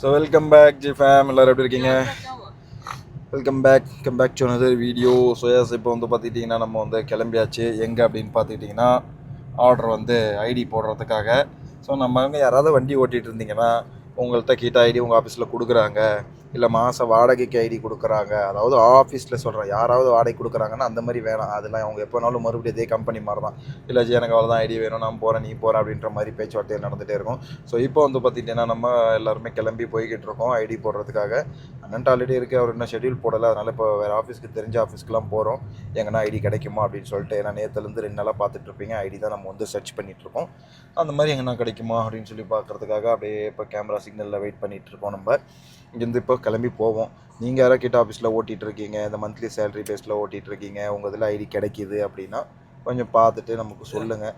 So welcome back G fam எல்லோரும் எப்படி இருக்கீங்க? Welcome back come back to another video so இப்போ வந்து பார்த்துக்கிட்டிங்கன்னா நம்ம வந்து கிளம்பியாச்சு. எங்கே அப்படின்னு பார்த்துக்கிட்டிங்கன்னா ஆர்டர் வந்து ஐடி போடுறதுக்காக. ஸோ நம்ம அங்கே யாராவது வண்டி ஓட்டிகிட்டு இருந்தீங்கன்னா உங்கள்கிட்ட கிட்ட ஐடி உங்கள் ஆஃபீஸில் கொடுக்குறாங்க. இல்லை மாதம் வாடகைக்கு ஐடி கொடுக்குறாங்க. அதாவது ஆஃபீஸில் சொல்கிறேன் யாராவது வாடகை கொடுக்குறாங்கன்னா அந்த மாதிரி வேணாம். அதெல்லாம் அவங்க எப்போனாலும் மறுபடியும் இதே கம்பெனி மாதிரி தான் இல்லை ஜி எனக்கு அவ்வளோதான் ஐடி வேணும். நான் போகிறேன் நீ போகிற அப்படின்ற மாதிரி பேச்சுவார்த்தை நடந்துகிட்டே இருக்கும். ஸோ இப்போ வந்து பார்த்திங்கன்னா நம்ம எல்லாருமே கிளம்பி போய்கிட்டு இருக்கோம் ஐடி போடுறதுக்காக. அண்ணன்ட்டு ஆல்ரெடி இருக்குது அவர் இன்னும் ஷெட்யூல் போடலை. அதனால் இப்போ வேறு ஆஃபீஸ்க்கு தெரிஞ்ச ஆஃபீஸ்க்குலாம் போகிறோம் எங்கன்னா ஐடி கிடைக்குமா அப்படின்னு சொல்லிட்டு ஏன்னா நேற்றுலேருந்து ரெண்டு நாளாக பார்த்துட்டு இருப்பீங்க. ஐடி தான் நம்ம வந்து சர்ச் பண்ணிகிட்ருக்கோம் அந்த மாதிரி எங்கன்னா கிடைக்குமா அப்படின்னு சொல்லி பார்க்குறதுக்காக அப்படியே இப்போ கேமரா சிக்னலில் வெயிட் பண்ணிகிட்ருக்கோம் நம்ம. இங்கேருந்து இப்போ கிளம்பி போவோம். நீங்கள் யாரோ கிட்ட ஆஃபீஸில் ஓட்டிகிட்டு இருக்கீங்க இந்த மந்த்லி சேலரி பேஸில் ஓட்டிகிட்டு இருக்கீங்க உங்கள் இதில் ஐடி கிடைக்கிது அப்படின்னா கொஞ்சம் பார்த்துட்டு நமக்கு சொல்லுங்கள்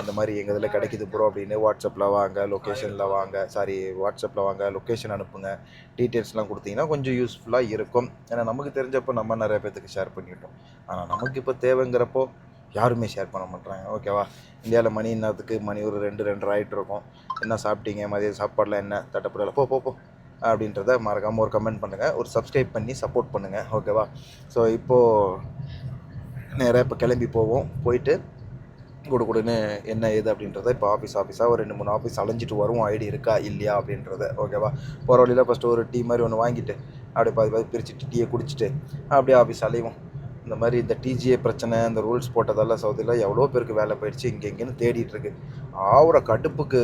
இந்த மாதிரி எங்கள் இதில் கிடைக்கிது ப்ரோ அப்படின்னு வாட்ஸ்அப்பில் வாங்க லொக்கேஷனில் வாங்க சாரி வாட்ஸ்அப்பில் வாங்க லொக்கேஷன் அனுப்புங்க. டீட்டெயில்ஸ்லாம் கொடுத்தீங்கன்னா கொஞ்சம் யூஸ்ஃபுல்லாக இருக்கும். ஏன்னா நமக்கு தெரிஞ்சப்போ நம்ம நிறைய பேர்த்துக்கு ஷேர் பண்ணிட்டோம். ஆனால் நமக்கு இப்போ தேவைங்கிறப்போ யாருமே ஷேர் பண்ண மாட்டாங்க ஓகேவா இந்தியாவில் மணி என்னத்துக்கு? மணி ஒரு ரெண்டு ரெண்டரை ஆகிட்டு இருக்கும். என்ன சாப்பிட்டீங்க? மதியம் சாப்பாடெலாம் என்ன? தட்டப்படலை போ போ போ. அப்படின்றத மறக்காமல் ஒரு கமெண்ட் பண்ணுங்கள் ஒரு சப்ஸ்கிரைப் பண்ணி சப்போர்ட் பண்ணுங்கள் ஓகேவா ஸோ இப்போது நேராக இப்போ கிளம்பி போவோம். போயிட்டு கொடு கொடுன்னு என்ன ஏது அப்படின்றத இப்போ ஆஃபீஸ் ஆஃபீஸாக ஒரு ரெண்டு மூணு ஆஃபீஸ் அலைஞ்சிட்டு வருவோம். ஐடி இருக்கா? இல்லையா? அப்படின்றத. ஓகேவா போகிற வழியில் ஃபஸ்ட்டு ஒரு டீ மாதிரி ஒன்று வாங்கிட்டு அப்படியே பாதி பாதி பிரிச்சுட்டு டீயை குடிச்சிட்டு அப்படியே ஆஃபீஸ் அலைவோம். இந்த மாதிரி இந்த டிஜிஏ பிரச்சனை இந்த ரூல்ஸ் போட்டதால சவுதியில் எவ்வளோ பேருக்கு வேலை போயிடுச்சு இங்கே இங்கேன்னு தேடிட்டு இருக்கு ஆவுற கடுப்புக்கு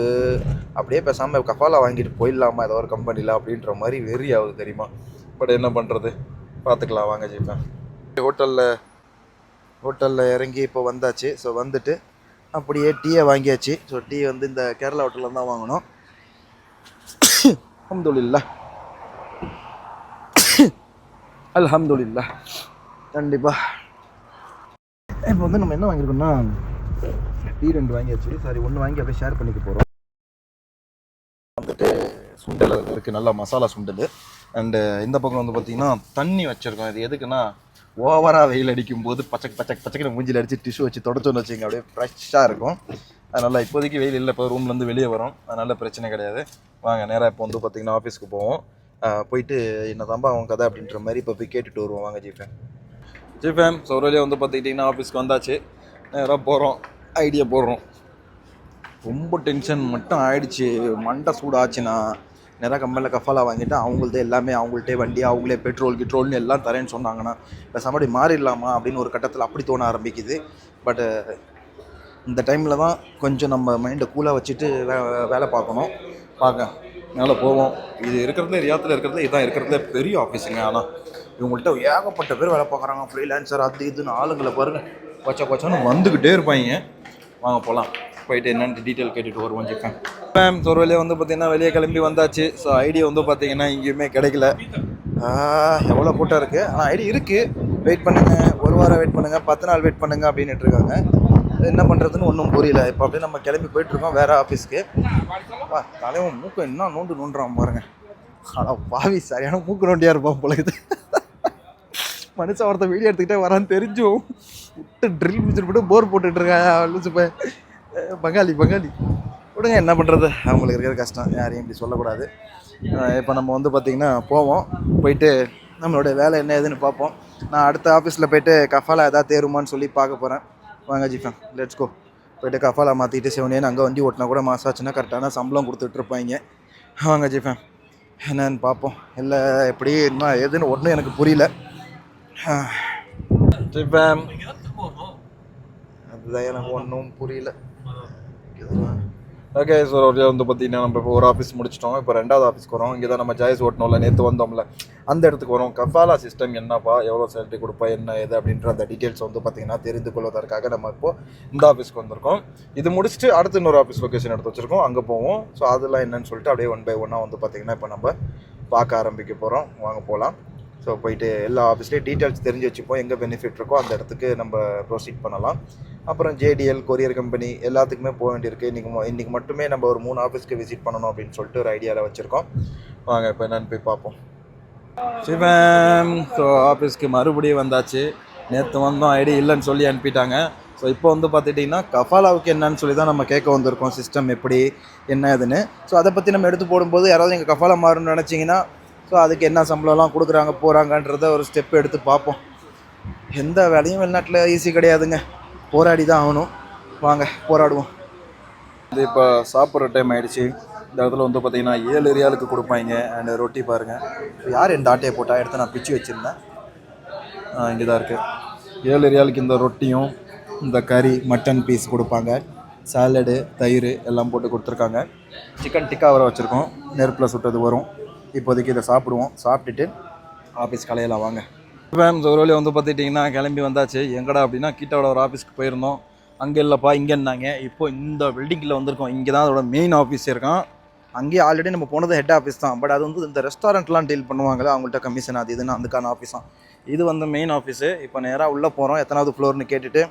அப்படியே பேசாமல் கஃபாலா வாங்கிட்டு போயிடலாமா ஏதோ ஒரு கம்பெனியில் அப்படின்ற மாதிரி வெறி ஆகுது தெரியுமா பட் என்ன பண்ணுறது பார்த்துக்கலாம் வாங்க ஜிப்பேன் ஹோட்டலில் ஹோட்டலில் இறங்கி இப்போ வந்தாச்சு ஸோ வந்துட்டு அப்படியே டீயை வாங்கியாச்சு ஸோ டீ வந்து இந்த கேரளா ஹோட்டலில் தான் வாங்கினோம் அல்ஹம்துலில்லா அல்ஹம்துலில்லா கண்டிப்பாக இப்போ வந்து நம்ம என்ன வாங்கியிருக்கோம்னா டீ ரெண்டு வாங்கியாச்சு. சாரி ஒன்று வாங்கி அப்படியே ஷேர் பண்ணிக்க போகிறோம் வந்துட்டு சுண்டல் இருக்குது நல்லா மசாலா சுண்டல். அண்டு இந்த பக்கம் வந்து பார்த்திங்கன்னா தண்ணி வச்சுருக்கோம். இது எதுக்குன்னா ஓவராக வெயில் அடிக்கும் போது பச்சை பச்சை பச்சைக்கு மூஞ்சில் அடித்து டிஷ்யூ வச்சு தொடச்சோன்னு வச்சுங்க அப்படியே ஃப்ரெஷ்ஷாக இருக்கும். அதனால் இப்போதைக்கு வெயில் இல்லை இப்போ ரூம்லேருந்து வெளியே வரும். அதனால் பிரச்சனை கிடையாது. வாங்க நேராக இப்போ வந்து பார்த்திங்கன்னா ஆஃபீஸ்க்கு போவோம். போயிட்டு என்ன தாம்பா அவன் கதை அப்படின்ற மாதிரி இப்போ போய் கேட்டுட்டு வருவோம். வாங்க ஜிஃபேம் ஜிஃபேம் ஸோ வந்து பார்த்துக்கிட்டிங்கன்னா ஆஃபீஸ்க்கு வந்தாச்சு. நேராக போகிறோம் ஐடியா போடுறோம். ரொம்ப டென்ஷன் மட்டும் ஆயிடுச்சு. மண்டை சூடாச்சுன்னா நிறையா கம்பெனியில் கஃபாலா வாங்கிட்டு அவங்கள்ட்ட எல்லாமே அவங்கள்ட்டே வண்டி அவங்களே பெட்ரோல் கிட்ரோல்னு எல்லாம் தரேன்னு சொன்னாங்கன்னா இப்போ அப்படி மாறிடலாமா அப்படின்னு ஒரு கட்டத்தில் அப்படி தோண ஆரம்பிக்குது. பட்டு இந்த டைமில் தான் கொஞ்சம் நம்ம மைண்டை கூலாக வச்சுட்டு வே வேலை பார்க்கணும். பார்க்க. மேலே போவோம். இது இருக்கிறதுல ரியாத்தில் இருக்கிறதுல இதுதான் இருக்கிறதுல பெரிய ஆஃபீஸுங்க ஆனால் இவங்கள்ட்ட ஏகப்பட்ட பேர் வேலை பார்க்குறாங்க. ஃப்ரீலான்சர் அது இதுன்னு ஆளுங்களை பாருங்கள் கொச்ச கொச்சன்னு வந்துக்கிட்டே இருப்பாங்க. வாங்க போகலாம் போயிட்டு என்னென்னு டீட்டெயில் கேட்டுட்டு வருவோம் சிக்கன் மேம் ஒரு வழியாக வந்து பார்த்தீங்கன்னா வெளியே கிளம்பி வந்தாச்சு. ஸோ ஐடி வந்து பார்த்தீங்கன்னா எங்கேயுமே கிடைக்கல. எவ்வளோ கூட்டம் இருக்குது ஆனால் ஐடி இருக்குது வெயிட் பண்ணுங்கள் ஒரு வாரம் வெயிட் பண்ணுங்கள் பத்து நாள் வெயிட் பண்ணுங்கள் அப்படின்னுட்டு இருக்காங்க. என்ன பண்ணுறதுன்னு ஒன்றும் புரியல. இப்போ அப்படியே நம்ம கிளம்பி போயிட்டுருக்கோம் வேறு ஆஃபீஸ்க்கு வா தலைவன் மூக்கம் என்ன நோண்டு நோண்டுறான் பாருங்க. ஆனால் பாவி சரியான மூக்கு நோண்டியாக இருப்பான் பொழுது மனுஷன் ஒருத்தன் வீடியோ எடுத்துக்கிட்டே வரான்னு தெரிஞ்சும். விட்டு ட்ரில் மிச்சிட்டு போட்டு போர் போட்டுட்ருக்கேன் இருக்கான். லூசு பங்காளி பங்காளி. விடுங்க என்ன பண்ணுறது அவங்களுக்கு இருக்கிற கஷ்டம். யாரையும் இப்படி சொல்லக்கூடாது. இப்போ நம்ம வந்து பார்த்திங்கன்னா போவோம். போயிட்டு நம்மளோட வேலை என்ன ஏதுன்னு பார்ப்போம். நான் அடுத்த ஆஃபீஸில் போயிட்டு கஃபாலா எதாவது தேருமான்னு சொல்லி பார்க்க போகிறேன் வாங்க ஜிஃபன் லெட்ஸ் கோ போயிட்டு கஃபாலா மாற்றிட்டு செவனேன்னு அங்கே வண்டி ஓட்டினா கூட மாதம் ஆச்சுன்னா கரெக்டான சம்பளம் கொடுத்துட்ருப்பாங்க வாங்க ஜிஃபன் என்னன்னு பார்ப்போம். இல்லை எப்படி என்ன ஏதுன்னு ஒன்றும் எனக்கு புரியல. ஜிஃபன் அதுதான் எனக்கு ஒன்றும் புரியல. ஓகே ஸோ ஒரு வந்து பார்த்தீங்கன்னா நம்ம இப்போ ஒரு ஆஃபீஸ் முடிச்சிட்டோம். இப்போ ரெண்டாவது ஆஃபீஸ்க்கு வரோம் இங்கே தான் நம்ம ஜாய்ஸ் ஓட்டணும்ல நேற்று வந்தோம்ல. அந்த இடத்துக்கு வரோம். கஃபாலா சிஸ்டம் என்னப்பா? எவ்வளோ சேலரி கொடுப்பா? என்ன ஏது? அப்படின்ற அந்த டீட்டெயில்ஸ் வந்து பார்த்தீங்கன்னா தெரிந்து கொள்வதற்காக நம்ம இப்போ இந்த ஆஃபீஸ்க்கு வந்திருக்கோம். இது முடிச்சுட்டு அடுத்து இன்னொரு ஆஃபீஸ் லொக்கேஷன் எடுத்து வச்சிருக்கோம். அங்கே போவோம். ஸோ அதெல்லாம் என்னன்னு சொல்லிட்டு அப்படியே ஒன் பை ஒன்னாக வந்து பார்த்தீங்கன்னா இப்போ நம்ம பார்க்க ஆரம்பிக்க போகிறோம் வாங்க போகலாம் ஸோ போயிட்டு எல்லா ஆஃபீஸ்லேயும் டீட்டெயில்ஸ் தெரிஞ்சு வச்சுப்போம். எங்கே பெனிஃபிட் இருக்கோ அந்த இடத்துக்கு நம்ம ப்ரொசீட் பண்ணலாம். அப்புறம் ஜேடிஎல் கொரியர் கம்பெனி எல்லாத்துக்குமே போக வேண்டியிருக்கு. இன்றைக்கி இன்றைக்கி மட்டுமே நம்ம ஒரு மூணு ஆஃபீஸ்க்கு விசிட் பண்ணணும் அப்படின்னு சொல்லிட்டு ஒரு ஐடியாவில் வச்சுருக்கோம். வாங்க இப்போ என்னன்னு போய் பார்ப்போம். சிவம் ஸோ ஆஃபீஸ்க்கு மறுபடியும் வந்தாச்சு. நேற்று வந்தோம் ஐடி இல்லைன்னு சொல்லி அனுப்பிட்டாங்க. ஸோ இப்போ வந்து பார்த்துட்டிங்கன்னா கஃபாலாவுக்கு என்னன்னு சொல்லி தான் நம்ம கேட்க வந்திருக்கோம். சிஸ்டம் எப்படி என்ன இதுன்னு ஸோ அதை பற்றி நம்ம எடுத்து போடும்போது யாராவது எங்கள் கஃபாலா மாறணும்னு நினச்சிங்கன்னா ஸோ அதுக்கு என்ன சம்பளம்லாம் கொடுக்குறாங்க போகிறாங்கன்றத ஒரு ஸ்டெப் எடுத்து பார்ப்போம். எந்த வேலையும் வெளிநாட்டில் ஈஸி கிடையாதுங்க. போராடி தான் ஆகணும். வாங்க போராடுவோம். இது இப்போ சாப்பிட்ற டைம் ஆயிடுச்சு. இந்த இடத்துல வந்து பார்த்தீங்கன்னா ஏழு ரியாலுக்கு கொடுப்பாங்க. அண்ட் ரொட்டி பாருங்கள் யார் என் ஆட்டையை போட்டால் எடுத்து நான் பிச்சு வச்சுருந்தேன். இங்கே தான் இருக்குது ஏழு ரியாலுக்கு இந்த ரொட்டியும் இந்த கறி மட்டன் பீஸ் கொடுப்பாங்க. சாலடு தயிர் எல்லாம் போட்டு கொடுத்துருக்காங்க. சிக்கன் டிக்கா வர வச்சுருக்கோம். நெருப்பில் சுட்டது வரும். இப்போதைக்கு இதை சாப்பிடுவோம். சாப்பிட்டுட்டு ஆஃபீஸ் கலையில் வாங்க. மேம் ஒரு வழி வந்து பார்த்துட்டிங்கன்னா கிளம்பி வந்தாச்சு. எங்கடா அப்படின்னா கீட்டாவோட ஒரு ஆஃபீஸ்க்கு போயிருந்தோம். அங்கே இல்லைப்பா இங்கேன்னாங்க இப்போ இந்த பில்டிங்கில் வந்திருக்கோம். இங்கே தான் அதோட மெயின் ஆஃபீஸ் இருக்கான். அங்கேயே ஆல்ரெடி நம்ம போனது ஹெட் ஆஃபீஸ் தான். பட் அது வந்து இந்த ரெஸ்டாரண்ட்லாம் டீல் பண்ணுவாங்களே அவங்கள்ட்ட கமிஷன் அது இதுன்னு அதுக்கான ஆஃபீஸ் தான். இது வந்து மெயின் ஆஃபீஸு இப்போ நேராக உள்ளே போகிறோம் எத்தனாவது ஃப்ளோர்னு கேட்டுட்டு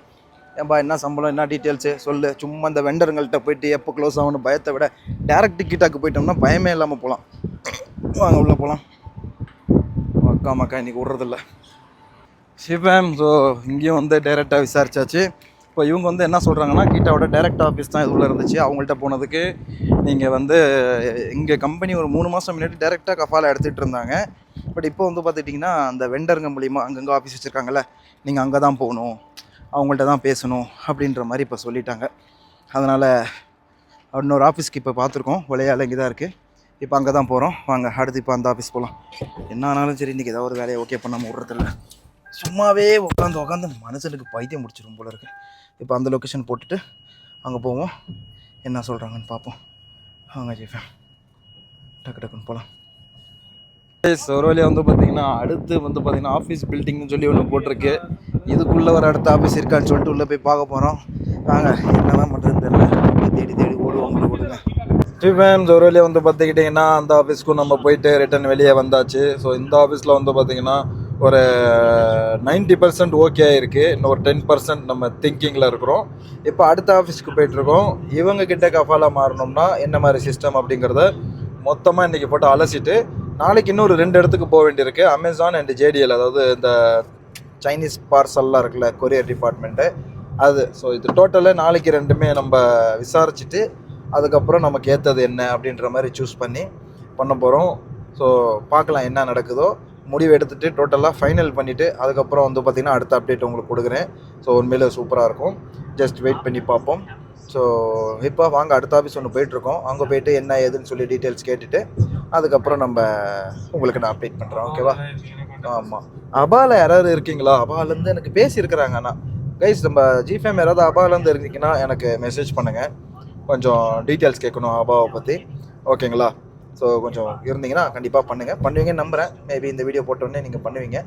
ஏன்பா என்ன சம்பளம் என்ன டீட்டெயில்ஸு சொல்லு. சும்மா இந்த வெண்டருங்கள்கிட்ட போயிட்டு எப்போ க்ளோஸ் ஆகணும் பயத்தை விட டேரக்ட் டிக்கெட்டாக்கு போயிட்டோம்னா பயமே இல்லாமல் போகலாம் வாங்க உள்ளே போகலாம் அக்கா மக்கா இன்றைக்கி விட்றதில்ல. சிவம் ஸோ இங்கேயும் வந்து டைரெக்டாக விசாரிச்சாச்சு. இப்போ இவங்க வந்து என்ன சொல்கிறாங்கன்னா கீட்டாவோட டைரக்ட் ஆஃபீஸ் தான் இதுள்ள இருந்துச்சு. அவங்கள்ட்ட போனதுக்கு நீங்கள் வந்து இங்கே கம்பெனி ஒரு மூணு மாதம் முன்னாடி டைரெக்டாக கஃபால் எடுத்துகிட்டு இருந்தாங்க. பட் இப்போ வந்து பார்த்துட்டிங்கன்னா அந்த வெண்டருங்க மூலிமா அங்கங்கே ஆஃபீஸ் வச்சுருக்காங்கல்ல. நீங்கள் அங்கே தான் போகணும். அவங்கள்ட்ட தான் பேசணும் அப்படின்ற மாதிரி இப்போ சொல்லிட்டாங்க. அதனால் இன்னொரு ஆஃபீஸ்க்கு இப்போ பார்த்துருக்கோம். ஒலையால் இங்கே தான் இருக்குது இப்போ அங்கே தான் போகிறோம். வாங்க அடுத்து இப்போ அந்த ஆஃபீஸ் போகலாம். என்ன ஆனாலும் சரி இன்றைக்கி ஏதாவது ஒரு வேலையை ஓகே பண்ணாமல் விட்றதில்ல. சும்மாவே உட்காந்து உட்காந்து மனுஷனுக்கு பைத்தியம் முடிச்சிடும் போல இருக்கு. இப்போ அந்த லொக்கேஷன் போட்டுட்டு அங்கே போவோம். என்ன சொல்கிறாங்கன்னு பார்ப்போம். வாங்க ஜீஃபேன் டக்கு டக்குன்னு போகலாம். ஒரு வழியாக வந்து பார்த்தீங்கன்னா அடுத்து வந்து பார்த்தீங்கன்னா ஆஃபீஸ் பில்டிங்னு சொல்லி ஒன்று போட்டிருக்கு. இதுக்குள்ளே ஒரு அடுத்த ஆஃபீஸ் இருக்கான்னு சொல்லிட்டு உள்ளே போய் பார்க்க போகிறோம் வாங்க என்னதான் பண்ணுறதுன்னு தெரியல. தேடி தேடி ஓடுவாங்க ஓடுங்க ஸ்டீஃபன்ஸ் ஒரு வழியாக வந்து பார்த்துக்கிட்டிங்கன்னா அந்த ஆஃபீஸ்க்கும் நம்ம போயிட்டு ரிட்டன் வெளியே வந்தாச்சு. ஸோ இந்த ஆஃபீஸில் வந்து பார்த்திங்கன்னா ஒரு நைன்ட்டி பர்சன்ட் ஓகே இருக்குது இன்னும் ஒரு டென் பர்சன்ட் நம்ம திங்கிங்கில் இருக்கிறோம். இப்போ அடுத்த ஆஃபீஸ்க்கு போயிட்டுருக்கோம். இவங்க கிட்ட கஃபாலாக மாறணும்னா என்ன மாதிரி சிஸ்டம் அப்படிங்கிறத மொத்தமாக இன்றைக்கி போட்டு அலசிட்டு நாளைக்கு இன்னொரு ரெண்டு இடத்துக்கு போக வேண்டியிருக்கு. அமேசான் அண்ட் ஜேடிஎல் அதாவது இந்த சைனீஸ் பார்சல்லாம் இருக்குல்ல கொரியர் டிபார்ட்மெண்ட்டு அது ஸோ இது டோட்டலாக நாளைக்கு ரெண்டுமே நம்ம விசாரிச்சுட்டு அதுக்கப்புறம் நமக்கு ஏற்றது என்ன அப்படின்ற மாதிரி சூஸ் பண்ணி பண்ண போகிறோம் ஸோ பார்க்கலாம் என்ன நடக்குதோ. முடிவு எடுத்துகிட்டு டோட்டலாக ஃபைனல் பண்ணிவிட்டு அதுக்கப்புறம் வந்து பார்த்திங்கன்னா அடுத்த அப்டேட் உங்களுக்கு கொடுக்குறேன். ஸோ உண்மையில் சூப்பராக இருக்கும். ஜஸ்ட் வெயிட் பண்ணி பார்ப்போம். ஸோ இப்போ வாங்க அடுத்த ஆஃபீஸ் ஒன்று போயிட்டுருக்கோம் அங்கே போயிட்டு என்ன ஏதுன்னு சொல்லி டீட்டெயில்ஸ் கேட்டுட்டு அதுக்கப்புறம் நம்ம உங்களுக்கு நான் அப்டேட் பண்ணுறேன் ஓகேவா ஆமாம் அபாவில் யாராவது இருக்கீங்களா? அபாலேருந்து எனக்கு பேசியிருக்கிறாங்க அண்ணா. கைஸ் நம்ம ஜிஃபேம் யாராவது அபாலேருந்து இருக்கீங்கன்னா எனக்கு மெசேஜ் பண்ணுங்கள் கொஞ்சம் டீட்டெயில்ஸ் கேட்கணும் அபாவை பற்றி ஓகேங்களா ஸோ கொஞ்சம் இருந்தீங்கன்னா கண்டிப்பாக பண்ணுங்கள் பண்ணுவீங்கன்னு நம்புகிறேன் மேபி இந்த வீடியோ போட்டோடனே நீங்கள் பண்ணுவீங்க.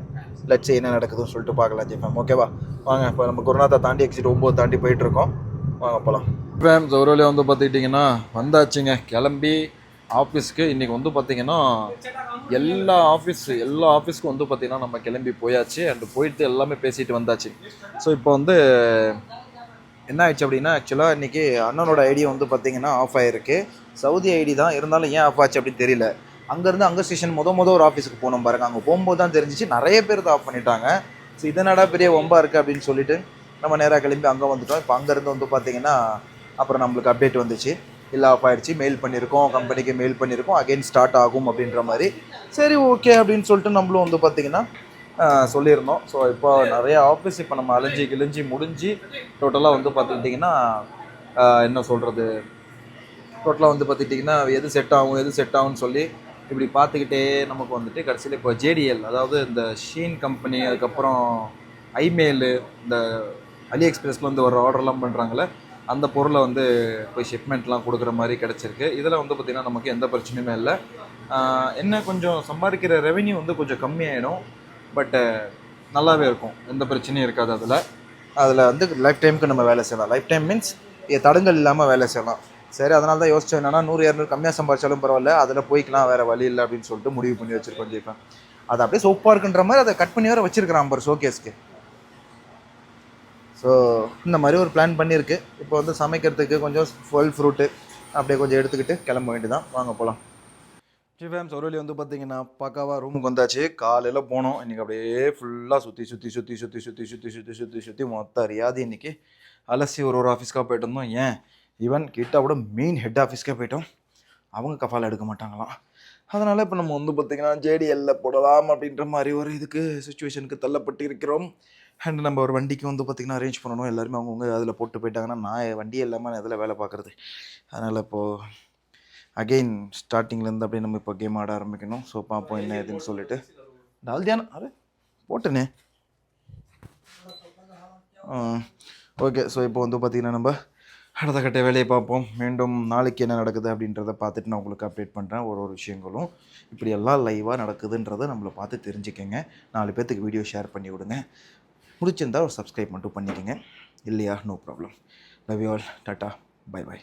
லட்சம் என்ன நடக்குதுன்னு சொல்லிட்டு பார்க்கலாம் ஜிஃபேம் ஓகேவா வாங்க இப்போ நம்ம குருநாதா தாண்டி எக்ஸிட் ஒம்பது தாண்டி போயிட்டுருக்கோம் வாங்க போகலாம் ஃபேம் ஜோரோலியா வந்து பார்த்துக்கிட்டிங்கன்னா வந்தாச்சுங்க. கிளம்பி ஆஃபீஸ்க்கு இன்றைக்கி வந்து பார்த்திங்கன்னா எல்லா ஆஃபீஸ் எல்லா ஆஃபீஸ்க்கும் வந்து பார்த்திங்கன்னா நம்ம கிளம்பி போயாச்சு. அண்ட் போயிட்டு எல்லாமே பேசிட்டு வந்தாச்சு. ஸோ இப்போ வந்து என்ன ஆயிடுச்சு அப்படின்னா ஆக்சுவலாக இன்றைக்கி அண்ணனோட ஐடி வந்து பார்த்திங்கன்னா ஆஃப் ஆகிருக்கு சவுதி ஐடி தான் இருந்தாலும் ஏன் ஆஃப் ஆச்சு அப்படின்னு தெரியல. அங்கேருந்து அங்கே ஸ்டேஷன் முத முத ஒரு ஆஃபீஸுக்கு போனோம் பாருங்க. அங்கே போகும்போது தான் தெரிஞ்சிச்சு நிறைய பேர் தான் ஆஃப் பண்ணிட்டாங்க. ஸோ இதனடா பெரிய ஒம்பா இருக்குது அப்படின்னு சொல்லிட்டு நம்ம நேராக கிளம்பி அங்கே வந்துட்டோம். இப்போ அங்கேருந்து வந்து பார்த்திங்கன்னா அப்புறம் நம்மளுக்கு அப்டேட் வந்துச்சு. இல்லை ஆஃப் ஆயிடுச்சு. மெயில் பண்ணியிருக்கோம் கம்பெனிக்கு மெயில் பண்ணியிருக்கோம் அகெயின் ஸ்டார்ட் ஆகும் அப்படின்ற மாதிரி. சரி ஓகே அப்படின்னு சொல்லிட்டு நம்மளும் வந்து பார்த்திங்கன்னா சொல்லியிருந்தோம். ஸோ இப்போ நிறைய ஆஃபீஸ் இப்போ நம்ம அலைஞ்சி கிழிஞ்சி முடிஞ்சு டோட்டலாக வந்து பார்த்துக்கிட்டிங்கன்னா என்ன சொல்கிறது டோட்டலாக வந்து பார்த்துக்கிட்டிங்கன்னா எது செட் ஆகும் எது செட் ஆகும்னு சொல்லி இப்படி பார்த்துக்கிட்டே நமக்கு வந்துட்டு கடைசியில் இப்போ ஜேடிஎல் அதாவது இந்த ஷீன் கம்பெனி அதுக்கப்புறம் ஐமெயிலு இந்த அலி எக்ஸ்பிரஸ்லேருந்து வர ஆர்டர்லாம் பண்ணுறாங்களே அந்த பொருளை வந்து போய் ஷிப்மெண்ட்லாம் கொடுக்குற மாதிரி கிடச்சிருக்கு. இதில் வந்து பார்த்திங்கன்னா நமக்கு எந்த பிரச்சனையுமே இல்லை. என்ன கொஞ்சம் சம்பாதிக்கிற ரெவென்யூ வந்து கொஞ்சம் கம்மியாயிடும். பட்டு நல்லாவே இருக்கும். எந்த பிரச்சனையும் இருக்காது அதில். அதில் வந்து லைஃப் டைமுக்கு நம்ம வேலை செய்யலாம். லைஃப் டைம் மீன்ஸ் தடங்கள் இல்லாமல் வேலை செய்யலாம். சரி அதனால தான் யோசிச்சோம் என்னன்னா நூறு இரநூறு கம்மியாக சம்பாதிச்சாலும் பரவாயில்ல. அதில் போய்க்கலாம் வேறு வழி இல்லை அப்படின்னு சொல்லிட்டு முடிவு பண்ணி வச்சுருக்கோம் ஜெய்ப்பேன் அது அப்படியே சோப்பாக இருக்குன்ற மாதிரி அதை கட் பண்ணி வேறு வச்சிருக்கிறான் பாரு ஷோகேஸ்க்கு ஸோ இந்த மாதிரி ஒரு பிளான் பண்ணியிருக்கு. இப்போ வந்து சமைக்கிறதுக்கு கொஞ்சம் ஃபுல் ஃப்ரூட்டு அப்படியே கொஞ்சம் எடுத்துக்கிட்டு கிளம்ப வேண்டியதான் வாங்க போகலாம் ஜி ஃபேம்ஸ் ஒரு வழி வந்து பார்த்தீங்கன்னா பக்காவாக ரூமுக்கு வந்தாச்சு. காலையில் போனோம். இன்றைக்கி அப்படியே ஃபுல்லாக சுற்றி சுற்றி சுற்றி சுற்றி சுற்றி சுற்றி சுற்றி சுற்றி சுற்றி மொத்த அறியாது இன்றைக்கி அலசி ஒரு ஒரு ஆஃபீஸ்க்காக போயிட்டு இருந்தோம் ஏன்? ஈவன் கிட்டாவோட மெயின் ஹெட் ஆஃபீஸ்க்கே போயிட்டோம். அவங்க கஃபால் எடுக்க மாட்டாங்களாம். அதனால் இப்போ நம்ம வந்து பார்த்திங்கன்னா ஜேடிஎல்ல போடலாம் அப்படின்ற மாதிரி ஒரு இதுக்கு சுச்சுவேஷனுக்கு தள்ளப்பட்டு இருக்கிறோம். அண்ட் நம்ம ஒரு வண்டிக்கு வந்து பார்த்திங்கன்னா அரேஞ்ச் பண்ணணும். எல்லாருமே அவங்கவுங்க அதில் போட்டு போயிட்டாங்கன்னா நான் வண்டி இல்லாமல் நான் இதில் வேலை பார்க்குறது அதனால் இப்போது அகெயின் ஸ்டார்டிங்லேருந்து அப்படியே நம்ம இப்போ கேம் ஆட ஆரம்பிக்கணும். ஸோ பார்ப்போம் என்ன ஏதுன்னு சொல்லிட்டு. டால்தியான அரே போட்டனே. ஓகே ஸோ இப்போ வந்து பார்த்திங்கன்னா நம்ம அடுத்த கட்ட வேலையை பார்ப்போம் மீண்டும் நாளைக்கு என்ன நடக்குது அப்படின்றத பார்த்துட்டு நான் உங்களுக்கு அப்டேட் பண்ணுறேன் ஒரு ஒரு விஷயங்களும். இப்படி எல்லாம் லைவாக நடக்குதுன்றதை நம்மளை பார்த்து தெரிஞ்சுக்கங்க. நாலு பேர்த்துக்கு வீடியோ ஷேர் பண்ணி விடுங்க. பிடிச்சிருந்தால் ஒரு சப்ஸ்கிரைப் மட்டும் பண்ணிக்கோங்க. இல்லையா? No problem love you all tata bye bye